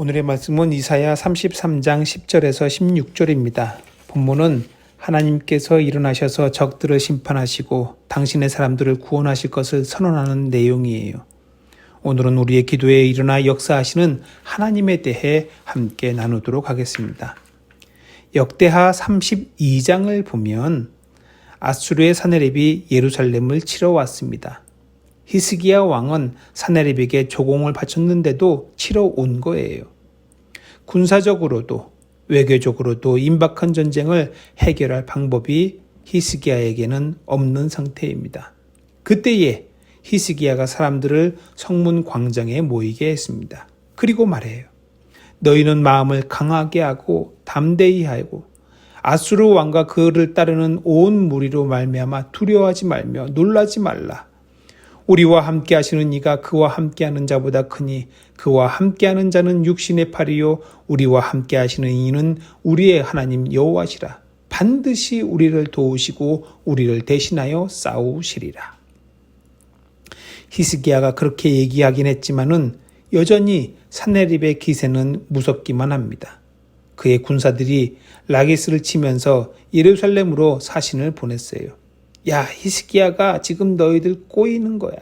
오늘의 말씀은 이사야 33장 10절에서 16절입니다. 본문은 하나님께서 일어나셔서 적들을 심판하시고 당신의 사람들을 구원하실 것을 선언하는 내용이에요. 오늘은 우리의 기도에 일어나 역사하시는 하나님에 대해 함께 나누도록 하겠습니다. 역대하 32장을 보면 아수르의 사내립이 예루살렘을 치러 왔습니다. 히스기야 왕은 사내립에게 조공을 바쳤는데도 치러 온 거예요. 군사적으로도 외교적으로도 임박한 전쟁을 해결할 방법이 히스기야에게는 없는 상태입니다. 그때에 히스기야가 사람들을 성문 광장에 모이게 했습니다. 그리고 말해요. 너희는 마음을 강하게 하고 담대히 하고 아수르 왕과 그를 따르는 온 무리로 말미암아 두려워하지 말며 놀라지 말라. 우리와 함께 하시는 이가 그와 함께 하는 자보다 크니 그와 함께 하는 자는 육신의 팔이요 우리와 함께 하시는 이는 우리의 하나님 여호와시라. 반드시 우리를 도우시고 우리를 대신하여 싸우시리라. 히스기야가 그렇게 얘기하긴 했지만은 여전히 사내립의 기세는 무섭기만 합니다. 그의 군사들이 라기스를 치면서 예루살렘으로 사신을 보냈어요. 야, 히스기야가 지금 너희들 꼬이는 거야.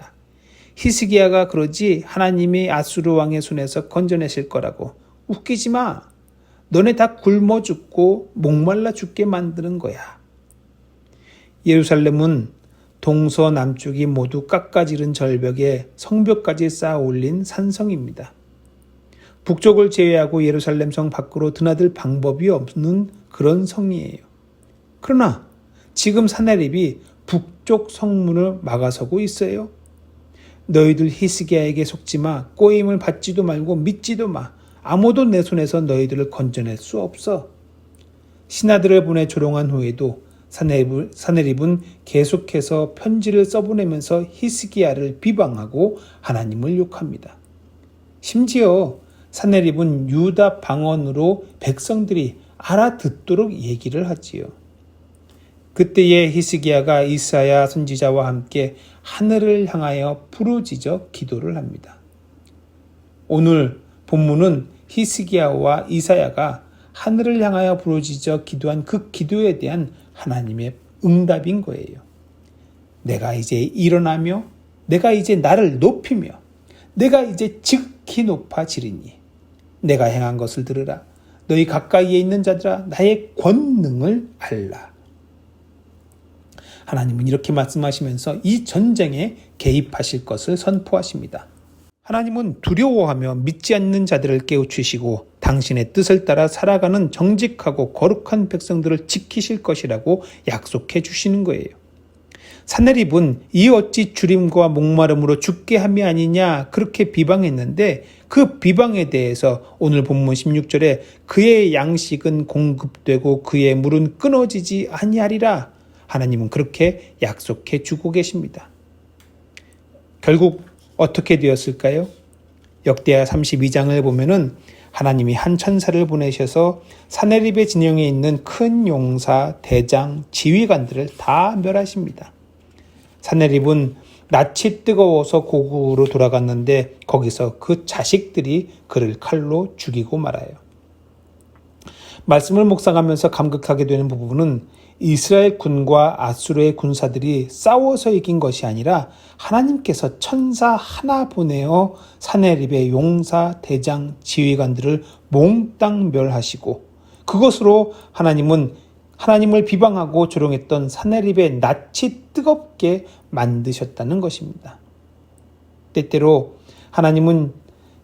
히스기야가 그러지 하나님이 아수르 왕의 손에서 건져내실 거라고. 웃기지 마. 너네 다 굶어 죽고 목말라 죽게 만드는 거야. 예루살렘은 동서 남쪽이 모두 깎아지른 절벽에 성벽까지 쌓아 올린 산성입니다. 북쪽을 제외하고 예루살렘 성 밖으로 드나들 방법이 없는 그런 성이에요. 그러나 지금 사내립이 북쪽 성문을 막아서고 있어요. 너희들 히스기야에게 속지 마. 꼬임을 받지도 말고 믿지도 마. 아무도 내 손에서 너희들을 건져낼 수 없어. 신하들을 보내 조롱한 후에도 사내립은 계속해서 편지를 써보내면서 히스기야를 비방하고 하나님을 욕합니다. 심지어 사내립은 유다 방언으로 백성들이 알아듣도록 얘기를 하지요. 그때에 히스기야가 이사야 선지자와 함께 하늘을 향하여 부르짖어 기도를 합니다. 오늘 본문은 히스기야와 이사야가 하늘을 향하여 부르짖어 기도한 그 기도에 대한 하나님의 응답인 거예요. 내가 이제 일어나며 내가 이제 나를 높이며 내가 이제 즉히 높아지리니 내가 행한 것을 들으라 너희 가까이에 있는 자들아 나의 권능을 알라. 하나님은 이렇게 말씀하시면서 이 전쟁에 개입하실 것을 선포하십니다. 하나님은 두려워하며 믿지 않는 자들을 깨우치시고 당신의 뜻을 따라 살아가는 정직하고 거룩한 백성들을 지키실 것이라고 약속해 주시는 거예요. 사내립은 이 어찌 주림과 목마름으로 죽게 함이 아니냐 그렇게 비방했는데 그 비방에 대해서 오늘 본문 16절에 그의 양식은 공급되고 그의 물은 끊어지지 아니하리라 하나님은 그렇게 약속해 주고 계십니다. 결국 어떻게 되었을까요? 역대하 32장을 보면은 하나님이 한 천사를 보내셔서 사내립의 진영에 있는 큰 용사, 대장, 지휘관들을 다 멸하십니다. 사내립은 낯이 뜨거워서 고국으로 돌아갔는데 거기서 그 자식들이 그를 칼로 죽이고 말아요. 말씀을 묵상하면서 감격하게 되는 부분은 이스라엘 군과 아수르의 군사들이 싸워서 이긴 것이 아니라 하나님께서 천사 하나 보내어 사내립의 용사, 대장, 지휘관들을 몽땅 멸하시고 그것으로 하나님은 하나님을 비방하고 조롱했던 사내립의 낯이 뜨겁게 만드셨다는 것입니다. 때때로 하나님은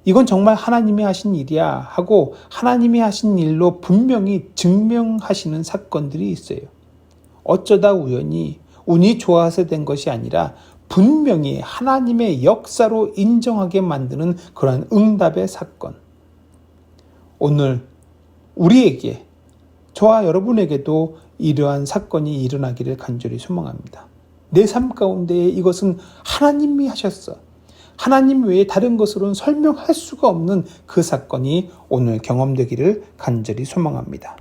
이건 정말 하나님이 하신 일이야 하고 하나님이 하신 일로 분명히 증명하시는 사건들이 있어요. 어쩌다 우연히 운이 좋아서 된 것이 아니라 분명히 하나님의 역사로 인정하게 만드는 그러한 응답의 사건. 오늘 우리에게 저와 여러분에게도 이러한 사건이 일어나기를 간절히 소망합니다. 내 삶 가운데 이것은 하나님이 하셨어. 하나님 외에 다른 것으로는 설명할 수가 없는 그 사건이 오늘 경험되기를 간절히 소망합니다.